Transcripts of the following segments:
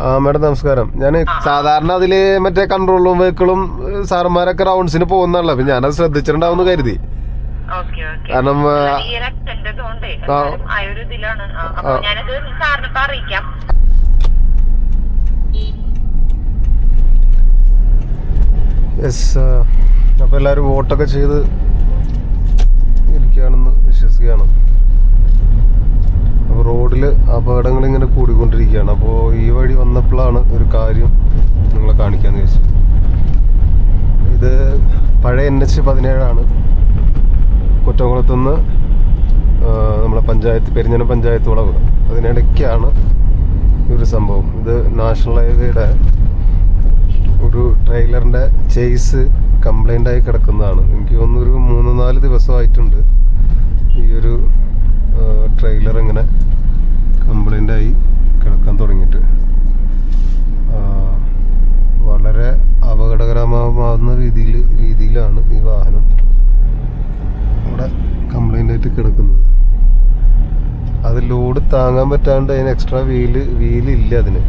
ആ മേഡം നമസ്കാരം. ഞാൻ സാധാരണ അതിൽ മറ്റേ കൺട്രോളും വെഹിക്കിളും സാറന്മാരൊക്കെ റൗണ്ട്സിന് പോകുന്നല്ലോ അപ്പൊ ഞാനത് ശ്രദ്ധിച്ചിട്ടുണ്ടാവുമെന്ന് കരുതി. കാരണം യെസ് അപ്പൊ എല്ലാരും വോട്ടൊക്കെ ചെയ്ത് റോഡിൽ അപകടങ്ങൾ ഇങ്ങനെ കൂടിക്കൊണ്ടിരിക്കുകയാണ്. അപ്പോൾ ഈ വഴി വന്നപ്പോഴാണ് ഒരു കാര്യം നിങ്ങളെ കാണിക്കാന്ന് ചോദിച്ചത് ഇത് പഴയ എൻ എച്ച് പതിനേഴാണ്. കുറ്റംകുളത്തുനിന്ന് നമ്മളെ പഞ്ചായത്ത് പെരിഞ്ഞനം പഞ്ചായത്ത് വളവ് അതിനിടയ്ക്കാണ് ഒരു സംഭവം. ഇത് നാഷണൽ ഹൈവേയുടെ ഒരു ട്രെയിലറിന്റെ ചേസ് കംപ്ലൈന്റ് ആയി കിടക്കുന്നതാണ്. എനിക്ക് തോന്നുന്നു ഒരു മൂന്ന് നാല് ദിവസമായിട്ടുണ്ട് ഈ ഒരു ട്രെയിലർ ഇങ്ങനെ കംപ്ലൈന്റ് ആയി കിടക്കാൻ തുടങ്ങിയിട്ട് ആ, വളരെ അപകടകരമാവുന്ന രീതിയിൽ രീതിയിലാണ് ഈ വാഹനം ഇവിടെ കംപ്ലൈന്റ് ആയിട്ട് കിടക്കുന്നത് അത് ലോഡ് താങ്ങാൻ പറ്റാണ്ട് അതിന് എക്സ്ട്രാ വീൽ വീലില്ല അതിന്.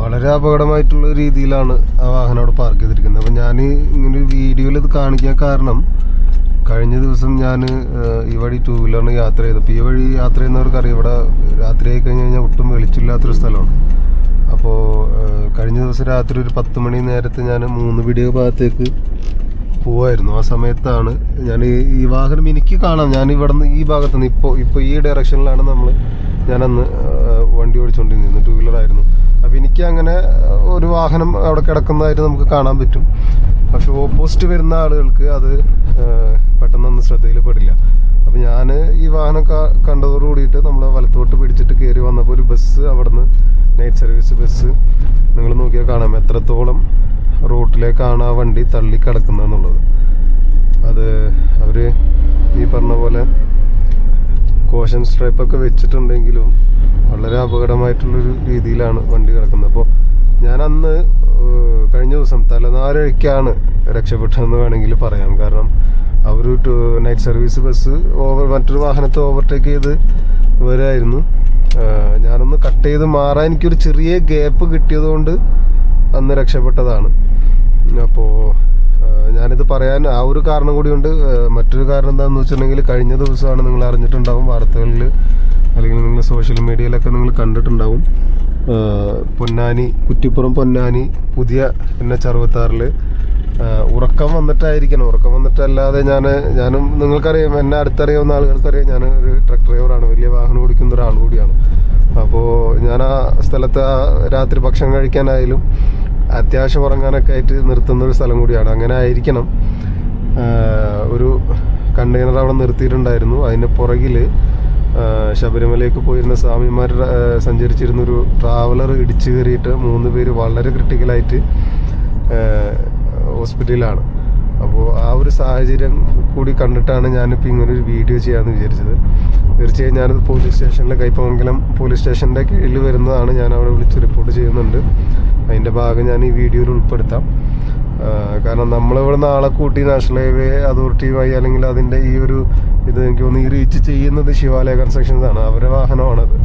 വളരെ അപകടമായിട്ടുള്ള രീതിയിലാണ് ആ വാഹനം അവിടെ പാർക്ക് ചെയ്തിരിക്കുന്നത്. അപ്പം ഞാൻ ഇങ്ങനെ വീഡിയോയിൽ ഇത് കാണിക്കാൻ കാരണം കഴിഞ്ഞ ദിവസം ഞാൻ ഈ വഴി ടൂ വീലറിന് യാത്ര ചെയ്തപ്പോൾ ഈ വഴി യാത്ര ചെയ്യുന്നവർക്കറിയാം ഇവിടെ രാത്രി ആയി കഴിഞ്ഞ് കഴിഞ്ഞാൽ ഒട്ടും വെളിച്ചില്ലാത്തൊരു സ്ഥലമാണ്. അപ്പോൾ കഴിഞ്ഞ ദിവസം രാത്രി ഒരു പത്ത് മണി നേരത്തെ ഞാൻ മൂന്ന് വീഡിയോ ഭാഗത്തേക്ക് പോവായിരുന്നു. ആ സമയത്താണ് ഞാൻ ഈ വാഹനം എനിക്ക് കാണാം. ഞാൻ ഇവിടെ നിന്ന് ഈ ഭാഗത്ത് നിന്ന് ഇപ്പോൾ ഇപ്പോൾ ഈ ഡയറക്ഷനിലാണ് നമ്മൾ ഞാനന്ന് വണ്ടി ഓടിച്ചുകൊണ്ടിരുന്നത് ടു വീലറായിരുന്നു അപ്പോൾ എനിക്ക് അങ്ങനെ ഒരു വാഹനം അവിടെ കിടക്കുന്നതായിട്ട് നമുക്ക് കാണാൻ പറ്റും. പക്ഷെ ഓപ്പോസിറ്റ് വരുന്ന ആളുകൾക്ക് അത് പെട്ടെന്നൊന്നും ശ്രദ്ധയിൽ പെടില്ല അപ്പോൾ ഞാൻ ഈ വാഹനം കണ്ടതോട് കൂടിയിട്ട് നമ്മൾ വലത്തോട്ട് പിടിച്ചിട്ട് കയറി വന്നപ്പോൾ ഒരു ബസ് അവിടുന്ന് നൈറ്റ് സർവീസ് ബസ് നിങ്ങൾ നോക്കിയാൽ കാണാം. എത്രത്തോളം റൂട്ടിലേക്കാണ് ആ വണ്ടി തള്ളി കിടക്കുന്നതെന്നുള്ളത് അത് അവർ ഈ പറഞ്ഞ പോലെ കോഷൻ സ്ട്രൈപ്പൊക്കെ വെച്ചിട്ടുണ്ടെങ്കിലും വളരെ അപകടമായിട്ടുള്ളൊരു രീതിയിലാണ് വണ്ടി കിടക്കുന്നത്. അപ്പോൾ ഞാൻ അന്ന് കഴിഞ്ഞ ദിവസം തലനാരഴിക്കാണ് രക്ഷപ്പെട്ടതെന്ന് വേണമെങ്കിൽ പറയാം. കാരണം അവർ നൈറ്റ് സർവീസ് ബസ് ഓവർ മറ്റൊരു വാഹനത്തെ ഓവർടേക്ക് ചെയ്ത് വരായിരുന്നു. ഞാനൊന്ന് കട്ട് ചെയ്ത് മാറാൻ എനിക്കൊരു ചെറിയ ഗ്യാപ്പ് കിട്ടിയതുകൊണ്ട് അന്ന് രക്ഷപ്പെട്ടതാണ്. അപ്പോൾ ഞാനിത് പറയാൻ ആ ഒരു കാരണം കൂടിയുണ്ട്. മറ്റൊരു കാരണം എന്താണെന്ന് വെച്ചിട്ടുണ്ടെങ്കിൽ കഴിഞ്ഞ ദിവസമാണ് നിങ്ങൾ അറിഞ്ഞിട്ടുണ്ടാവും വാർത്തകളിൽ അല്ലെങ്കിൽ നിങ്ങൾ സോഷ്യൽ മീഡിയയിലൊക്കെ നിങ്ങൾ കണ്ടിട്ടുണ്ടാവും. പൊന്നാനി കുറ്റിപ്പുറം പൊന്നാനി പുതിയ എൻ എച്ച് അറുപത്താറിൽ ഉറക്കം വന്നിട്ടായിരിക്കണം. ഉറക്കം വന്നിട്ടല്ലാതെ ഞാൻ ഞാനും നിങ്ങൾക്കറിയാം എന്നെ അടുത്തറിയാവുന്ന ആളുകൾക്കറിയാം ഞാൻ ഒരു ട്രക്ക് ഡ്രൈവറാണ്. വലിയ വാഹനം ഓടിക്കുന്ന ഒരാൾ കൂടിയാണ്. അപ്പോൾ ഞാൻ ആ സ്ഥലത്ത് രാത്രി ഭക്ഷണം കഴിക്കാനായാലും അത്യാവശ്യം ഉറങ്ങാനൊക്കെ ആയിട്ട് നിർത്തുന്ന ഒരു സ്ഥലം കൂടിയാണ്. അങ്ങനെ ആയിരിക്കണം. ഒരു കണ്ടെയ്നർ അവിടെ നിർത്തിയിട്ടുണ്ടായിരുന്നു. അതിന്റെ പുറകിൽ ശബരിമലയ്ക്ക് പോയിരുന്ന സ്വാമിമാർ സഞ്ചരിച്ചിരുന്നൊരു ട്രാവലർ ഇടിച്ചു കയറിയിട്ട് മൂന്ന് പേര് വളരെ ക്രിട്ടിക്കലായിട്ട് ഹോസ്പിറ്റലിലാണ് അപ്പോൾ ആ ഒരു സാഹചര്യം കൂടി കണ്ടിട്ടാണ് ഞാനിപ്പോൾ ഇങ്ങനെ ഒരു വീഡിയോ ചെയ്യാമെന്ന് വിചാരിച്ചത്. തീർച്ചയായും ഞാനത് പോലീസ് സ്റ്റേഷനിലെ കൈപ്പമംഗലം പോലീസ് സ്റ്റേഷന്റെ കീഴിൽ വരുന്നതാണ് ഞാൻ അവിടെ വിളിച്ച് റിപ്പോർട്ട് ചെയ്യുന്നുണ്ട്. അതിന്റെ ഭാഗം ഞാൻ ഈ വീഡിയോയിൽ ഉൾപ്പെടുത്താം. കാരണം നമ്മളിവിടെ നാളെ കൂട്ടി നാഷണൽ ഹൈവേ അതോറിറ്റിയുമായി അല്ലെങ്കിൽ അതിന്റെ ഈ ഒരു ഇത് എനിക്ക് തോന്നുന്നു ഈ റീച്ച് ചെയ്യുന്നത് ശിവാലയ കൺസ്ട്രക്ഷൻസ് ആണ്. അവരുടെ വാഹനമാണത്.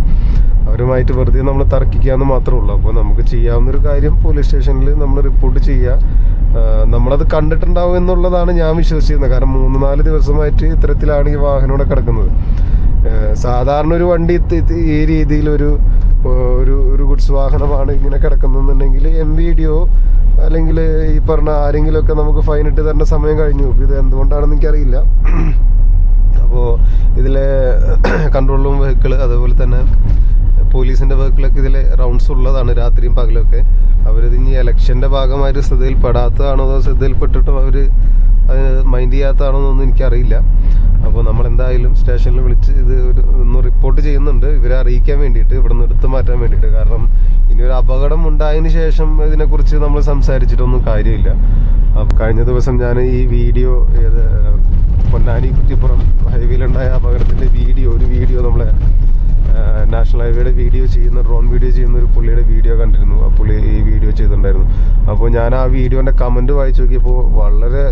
അവരുമായിട്ട് വെറുതെ നമ്മൾ തർക്കിക്കാമെന്ന് മാത്രമേ ഉള്ളൂ. അപ്പോൾ നമുക്ക് ചെയ്യാവുന്നൊരു കാര്യം പോലീസ് സ്റ്റേഷനിൽ നമ്മൾ റിപ്പോർട്ട് ചെയ്യുക. നമ്മളത് കണ്ടിട്ടുണ്ടാവും എന്നുള്ളതാണ് ഞാൻ വിശ്വസിക്കുന്നത് കാരണം മൂന്ന് നാല് ദിവസമായിട്ട് ഇത്തരത്തിലാണ് ഈ വാഹനം ഇവിടെ കിടക്കുന്നത്. സാധാരണ ഒരു വണ്ടി ഈ രീതിയിൽ ഒരു ഒരു ഗുഡ്സ് വാഹനമാണ് ഇങ്ങനെ കിടക്കുന്നുണ്ടെങ്കിൽ എം വി ഡിയോ അല്ലെങ്കിൽ ഈ പറഞ്ഞ ആരെങ്കിലുമൊക്കെ നമുക്ക് ഫൈൻ ഇട്ട് തരേണ്ട സമയം കഴിഞ്ഞു. ഇത് എന്തുകൊണ്ടാണെന്ന് എനിക്കറിയില്ല. അപ്പോൾ ഇതിലെ കൺട്രോൾ റൂം വെഹിക്കിൾ അതുപോലെ തന്നെ പോലീസിന്റെ വെഹിക്കിളൊക്കെ ഇതിൽ റൗണ്ട്സ് ഉള്ളതാണ് രാത്രിയും പകലൊക്കെ. അവരിത് ഇനി ഇലക്ഷന്റെ ഭാഗമായിട്ട് ശ്രദ്ധയിൽപ്പെടാത്തതാണോ അതോ ശ്രദ്ധയിൽപ്പെട്ടിട്ടും അവർ അത് മൈൻഡ് ചെയ്യാത്തതാണോന്നൊന്നും എനിക്കറിയില്ല. അപ്പോൾ നമ്മൾ എന്തായാലും സ്റ്റേഷനിൽ വിളിച്ച് ഇത് ഒരു ഒന്ന് റിപ്പോർട്ട് ചെയ്യുന്നുണ്ട്. ഇവരെ അറിയിക്കാൻ വേണ്ടിയിട്ട് ഇവിടെ നിന്ന് എടുത്തു മാറ്റാൻ വേണ്ടിയിട്ട്. കാരണം ഇനി ഒരു അപകടം ഉണ്ടായതിന് ശേഷം ഇതിനെക്കുറിച്ച് നമ്മൾ സംസാരിച്ചിട്ടൊന്നും കാര്യമില്ല. അപ്പോൾ കഴിഞ്ഞ ദിവസം ഞാൻ ഈ വീഡിയോ ഏത് പൊന്നാനി കുറ്റിപ്പുറം ഹൈവേയിലുണ്ടായ അപകടത്തിന്റെ വീഡിയോ ഒരു വീഡിയോ നമ്മളെ നാഷണൽ ഹൈവേയുടെ വീഡിയോ ചെയ്യുന്ന ഡ്രോൺ വീഡിയോ ചെയ്യുന്ന ഒരു പുള്ളിയുടെ വീഡിയോ കണ്ടിരുന്നു. ആ പുള്ളി ഈ വീഡിയോ ചെയ്തിട്ടുണ്ടായിരുന്നു. അപ്പോൾ ഞാൻ ആ വീഡിയോന്റെ കമന്റ് വായിച്ചു നോക്കിയപ്പോൾ വളരെ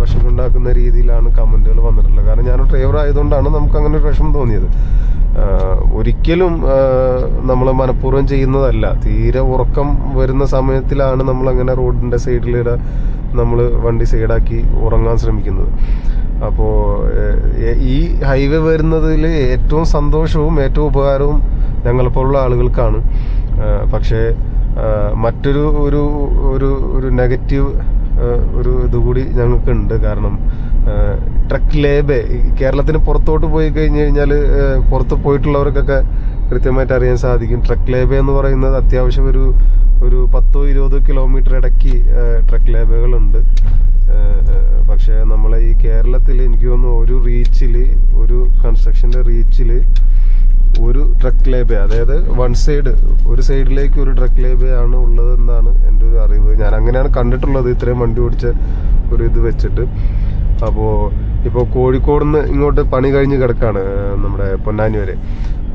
വിഷമുണ്ടാക്കുന്ന രീതിയിലാണ് കമന്റുകൾ വന്നിട്ടുള്ളത്. കാരണം ഞാൻ ഡ്രൈവർ ആയതുകൊണ്ടാണ് നമുക്ക് അങ്ങനെ ഒരു വിഷമം തോന്നിയത്. ഒരിക്കലും നമ്മൾ മനഃപൂർവം ചെയ്യുന്നതല്ല. തീരെ ഉറക്കം വരുന്ന സമയത്തിലാണ് നമ്മൾ അങ്ങനെ റോഡിന്റെ സൈഡിലിടെ നമ്മൾ വണ്ടി സൈഡാക്കി ഉറങ്ങാൻ ശ്രമിക്കുന്നത്. അപ്പോൾ ഈ ഹൈവേ വരുന്നതിൽ ഏറ്റവും സന്തോഷവും ഏറ്റവും ഉപകാരവും ഞങ്ങളെപ്പോലുള്ള ആളുകൾക്കാണ്. പക്ഷേ മറ്റൊരു ഒരു ഒരു ഒരു നെഗറ്റീവ് ഒരു ഇതുകൂടി ഞങ്ങൾക്കുണ്ട്. കാരണം ട്രക്ക് ലേബ് കേരളത്തിന് പുറത്തോട്ട് പോയി കഴിഞ്ഞ് കഴിഞ്ഞാൽ പുറത്ത് പോയിട്ടുള്ളവർക്കൊക്കെ കൃത്യമായിട്ട് അറിയാൻ സാധിക്കും. ട്രക്ക് ലേബ എന്ന് പറയുന്നത് അത്യാവശ്യം ഒരു ഒരു പത്തോ ഇരുപതോ കിലോമീറ്റർ ഇടയ്ക്ക് ട്രക്ക് ലേബകളുണ്ട്. പക്ഷേ നമ്മളെ ഈ കേരളത്തിൽ എനിക്ക് തോന്നുന്നു ഒരു റീച്ചിൽ ഒരു കൺസ്ട്രക്ഷന്റെ റീച്ചിൽ ഒരു ട്രക്ക് ലേബ അതായത് വൺ സൈഡ് ഒരു സൈഡിലേക്ക് ഒരു ട്രക്ക് ലേബയാണ് ഉള്ളത് എന്നാണ് എന്റെ ഒരു അറിവ്. ഞാൻ അങ്ങനെയാണ് കണ്ടിട്ടുള്ളത് ഇത്രയും വണ്ടി ഓടിച്ച ഒരു ഇത് വെച്ചിട്ട്. അപ്പോൾ ഇപ്പോൾ കോഴിക്കോട് നിന്ന് ഇങ്ങോട്ട് പണി കഴിഞ്ഞ് കിടക്കാണ് നമ്മുടെ പൊന്നാനി വരെ.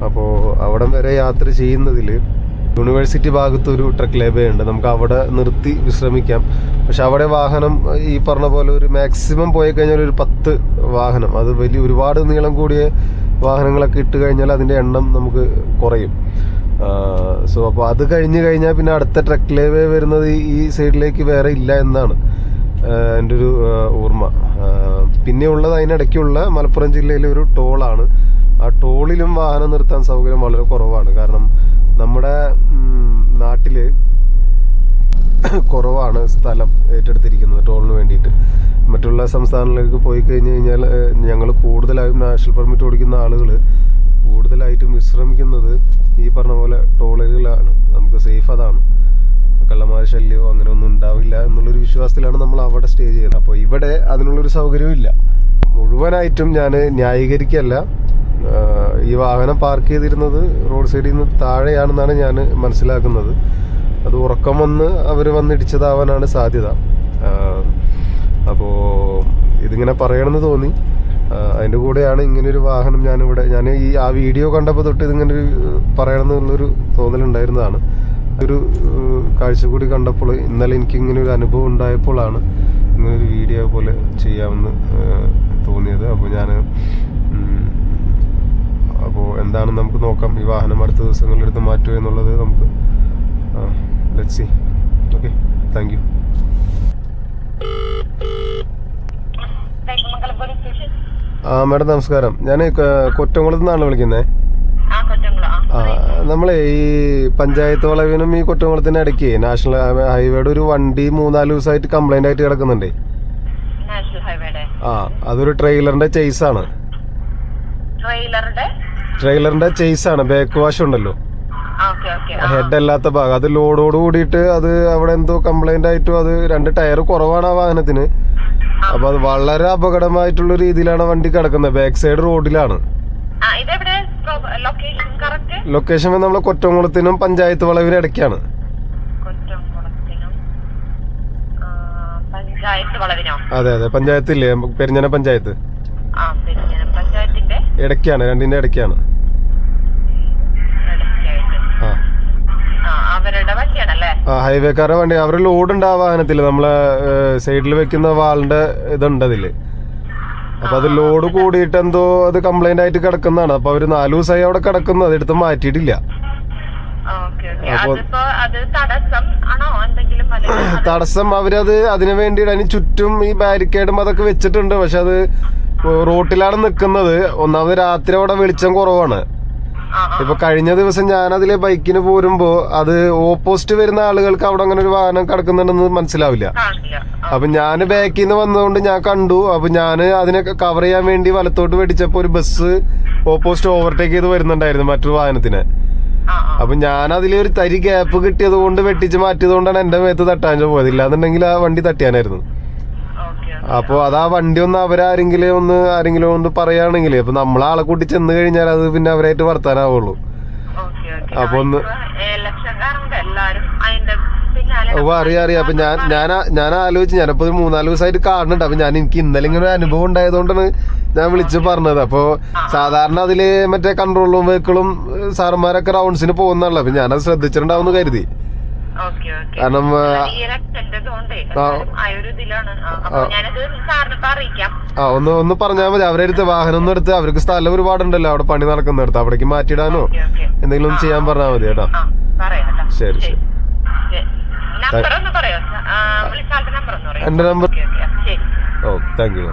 അപ്പോൾ അവിടം വരെ യാത്ര ചെയ്യുന്നതിൽ യൂണിവേഴ്സിറ്റി ഭാഗത്ത് ഒരു ട്രക്ക് ലേബയുണ്ട് നമുക്ക് അവിടെ നിർത്തി വിശ്രമിക്കാം. പക്ഷെ അവിടെ വാഹനം ഈ പറഞ്ഞ പോലെ ഒരു മാക്സിമം പോയി കഴിഞ്ഞാൽ ഒരു പത്ത് വാഹനം. അത് വലിയ ഒരുപാട് നീളം കൂടിയ വാഹനങ്ങളൊക്കെ ഇട്ട് കഴിഞ്ഞാൽ അതിന്റെ എണ്ണം നമുക്ക് കുറയും. സോ അപ്പോൾ അത് കഴിഞ്ഞ് കഴിഞ്ഞാൽ പിന്നെ അടുത്ത ട്രക്ക് ലേവേ വരുന്നത് ഈ- സൈഡിലേക്ക് വേറെ ഇല്ല എന്നാണ് എന്റെ ഒരു ഓർമ്മ. പിന്നെ ഉള്ളത് അതിനിടയ്ക്കുള്ള മലപ്പുറം ജില്ലയിലെ ഒരു ടോളാണ്. ആ ടോളിലും വാഹനം നിർത്താൻ സൗകര്യം വളരെ കുറവാണ്. കാരണം നമ്മുടെ ഉം, നാട്ടിൽ കുറവാണ് സ്ഥലം ഏറ്റെടുത്തിരിക്കുന്നത് ടോളിന് വേണ്ടിയിട്ട്. മറ്റുള്ള സംസ്ഥാനങ്ങളിലേക്ക് പോയി കഴിഞ്ഞ് കഴിഞ്ഞാൽ ഞങ്ങൾ കൂടുതലായും നാഷണൽ പെർമിറ്റ് ഓടിക്കുന്ന ആളുകൾ കൂടുതലായിട്ടും വിശ്രമിക്കുന്നത് ഈ പറഞ്ഞ പോലെ ടോളുകളിലാണ്. നമുക്ക് സേഫ് അതാണ്. കള്ളന്മാർ ശല്യമോ അങ്ങനെ ഒന്നും ഉണ്ടാവില്ല എന്നുള്ളൊരു വിശ്വാസത്തിലാണ് നമ്മൾ അവിടെ സ്റ്റേ ചെയ്യുന്നത്. അപ്പോൾ ഇവിടെ അതിനുള്ളൊരു സൗകര്യവും ഇല്ല. മുഴുവനായിട്ടും ഞാൻ ന്യായീകരിക്കല്ല ഈ വാഹനം പാർക്ക് ചെയ്തിരുന്നത് റോഡ് സൈഡിൽ നിന്ന് താഴെയാണെന്നാണ് ഞാൻ മനസ്സിലാക്കുന്നത്. അത് ഉറക്കം വന്ന് അവർ വന്നിടിച്ചതാവാനാണ് സാധ്യത. അപ്പോൾ ഇതിങ്ങനെ പറയണമെന്ന് തോന്നി. അതിന്റെ കൂടെയാണ് ഇങ്ങനൊരു വാഹനം ഞാനിവിടെ ഞാൻ ഈ ആ വീഡിയോ കണ്ടപ്പോൾ തൊട്ട് ഇതിങ്ങനെ ഒരു പറയണമെന്നുള്ളൊരു തോന്നലുണ്ടായിരുന്നതാണ്. ഒരു കാഴ്ച കൂടി കണ്ടപ്പോൾ ഇന്നലെ എനിക്ക് ഇങ്ങനെ ഒരു അനുഭവം ഉണ്ടായപ്പോഴാണ് ഇങ്ങനൊരു വീഡിയോ പോലെ ചെയ്യാമെന്ന് തോന്നിയത്. അപ്പോൾ ഞാൻ അപ്പോൾ എന്താണെന്ന് നമുക്ക് നോക്കാം. ഈ വാഹനം അടുത്ത ദിവസങ്ങളിലെടുത്ത് മാറ്റുക എന്നുള്ളത് നമുക്ക് let see okay thank you ആ മാഡം നമസ്കാരം. ഞാൻ കൊറ്റംകുളത്ത് നിന്നാണ് വിളിക്കുന്നത് ആ നമ്മളെ ഈ പഞ്ചായത്ത് വളവിനും ഈ കൊറ്റംകുളത്തിന് ഇടയ്ക്ക് നാഷണൽ ഹൈവേയുടെ ഒരു വണ്ടി മൂന്നാൽ ദിവസമായിട്ട് കംപ്ലൈന്റ് ആയിട്ട് കിടക്കുന്നുണ്ടേ. ആ അതൊരു ട്രെയിലറിന്റെ ചേസ് ആണ്. ട്രെയിലറിന്റെ ചേസ് ആണ്. ബാക്ക് വാഷ് ഉണ്ടല്ലോ. ഹെഡ് അല്ലാത്ത ഭാഗം. അത് ലോഡോട് കൂടിയിട്ട് അത് അവിടെ എന്തോ കംപ്ലൈന്റ് ആയിട്ടും അത് രണ്ട് ടയർ കുറവാണ് ആ വാഹനത്തിന്. അപ്പൊ അത് വളരെ അപകടമായിട്ടുള്ള രീതിയിലാണ് വണ്ടി കിടക്കുന്നത്. ബാക്ക് സൈഡ് റോഡിലാണ്. ലൊക്കേഷൻ നമ്മളെ കൊറ്റംകുളത്തിനും പഞ്ചായത്ത് വളവിനും ഇടയ്ക്കാണ്. അതെ ആ, പഞ്ചായത്ത് ഇല്ലേ അതെ അതെ. പെരിഞ്ഞന പഞ്ചായത്ത്. ഇടയ്ക്കാണ് രണ്ടിന്റെ ഇടയ്ക്കാണ്. ഹൈവേക്കാരുടെ വണ്ടി അവർ ലോഡ് ഉണ്ട് ആ വാഹനത്തിൽ നമ്മളെ സൈഡിൽ വെക്കുന്ന വാളിന്റെ ഇതുണ്ട് അതിൽ. അപ്പൊ അത് ലോഡ് കൂടിയിട്ട് എന്തോ അത് കംപ്ലൈന്റ് ആയിട്ട് കിടക്കുന്നതാണ്. അപ്പൊ അവർ നാലു ദിവസമായി അവിടെ കിടക്കുന്നു. അതെടുത്ത് മാറ്റിയിട്ടില്ല. അപ്പൊ- തടസ്സം അവരത് അതിനു വേണ്ടിയിട്ട് അതിന് ചുറ്റും ഈ ബാരിക്കേഡും അതൊക്കെ വെച്ചിട്ടുണ്ട്. പക്ഷെ അത് റോട്ടിലാണ് നിൽക്കുന്നത് ഒന്നാമത് രാത്രി അവിടെ വെളിച്ചം കുറവാണ്. ഇപ്പൊ കഴിഞ്ഞ ദിവസം ഞാൻ അതിലെ ബൈക്കിന് പോരുമ്പോ അത് ഓപ്പോസിറ്റ് വരുന്ന ആളുകൾക്ക് അവിടെ അങ്ങനെ ഒരു വാഹനം കിടക്കുന്നുണ്ടെന്ന് മനസ്സിലാവില്ല. അപ്പൊ ഞാൻ ബാക്കിൽ നിന്ന് വന്നതുകൊണ്ട് ഞാൻ കണ്ടു. അപ്പൊ ഞാൻ അതിനെ കവർ ചെയ്യാൻ വേണ്ടി വലത്തോട്ട് വെടിച്ചപ്പോ ഒരു ബസ് ഓപ്പോസിറ്റ് ഓവർടേക്ക് ചെയ്ത് വരുന്നുണ്ടായിരുന്നു മറ്റൊരു വാഹനത്തിന്. അപ്പൊ ഞാൻ അതിലെ ഒരു തരി ഗ്യാപ്പ് കിട്ടിയത് കൊണ്ട് വെട്ടിച്ച് മാറ്റിയത് കൊണ്ടാണ് എന്റെ മേത്ത് തട്ടാൻ പോയത്. ഇല്ലാന്നുണ്ടെങ്കിൽ ആ വണ്ടി തട്ടിയാനായിരുന്നു. ഓക്കെ അപ്പൊ അത് ആ വണ്ടി ഒന്ന് അവരാരെങ്കിലും ഒന്ന് ആരെങ്കിലും ഒന്ന് പറയുകയാണെങ്കിൽ അപ്പൊ നമ്മളാളെ കൂട്ടി ചെന്ന് കഴിഞ്ഞാൽ അത് പിന്നെ അവരായിട്ട് വർത്താനാവുള്ളൂ. അപ്പൊ ഒന്ന് ഓ അറിയാം അറിയാം. അപ്പൊ ഞാൻ ഞാൻ ഞാൻ ആലോചിച്ച് ഞാനപ്പോ ഒരു മൂന്നാൽ ദിവസമായിട്ട് കാണുന്നുണ്ട്. അപ്പൊ ഞാൻ എനിക്ക് ഇന്നലെ ഇങ്ങനെ ഒരു അനുഭവം ഉണ്ടായതുകൊണ്ടാണ് ഞാൻ വിളിച്ച് പറഞ്ഞത്. അപ്പൊ സാധാരണ അതിൽ മറ്റേ കൺട്രോൾ റൂം വെഹിക്കിളും സാറന്മാരൊക്കെ റൗണ്ട്സിന് പോകുന്നതാണല്ലോ. അപ്പൊ ഞാനത് ശ്രദ്ധിച്ചിട്ടുണ്ടാവും എന്ന് കരുതി. കാരണം ആ, ഒന്ന് ഒന്ന് പറഞ്ഞാൽ മതി. അവരെ അടുത്ത് വാഹനം ഒന്നും എടുത്ത് അവർക്ക് സ്ഥലം ഒരുപാടുണ്ടല്ലോ. അവിടെ പണി നടക്കുന്നിടത്ത്. അവിടേക്ക് മാറ്റിയിടാനോ? എന്തെങ്കിലും ഒന്ന് ചെയ്യാൻ പറഞ്ഞാൽ മതി കേട്ടോ. ശരി ശരി. എന്റെ നമ്പർ ഓ താങ്ക് യു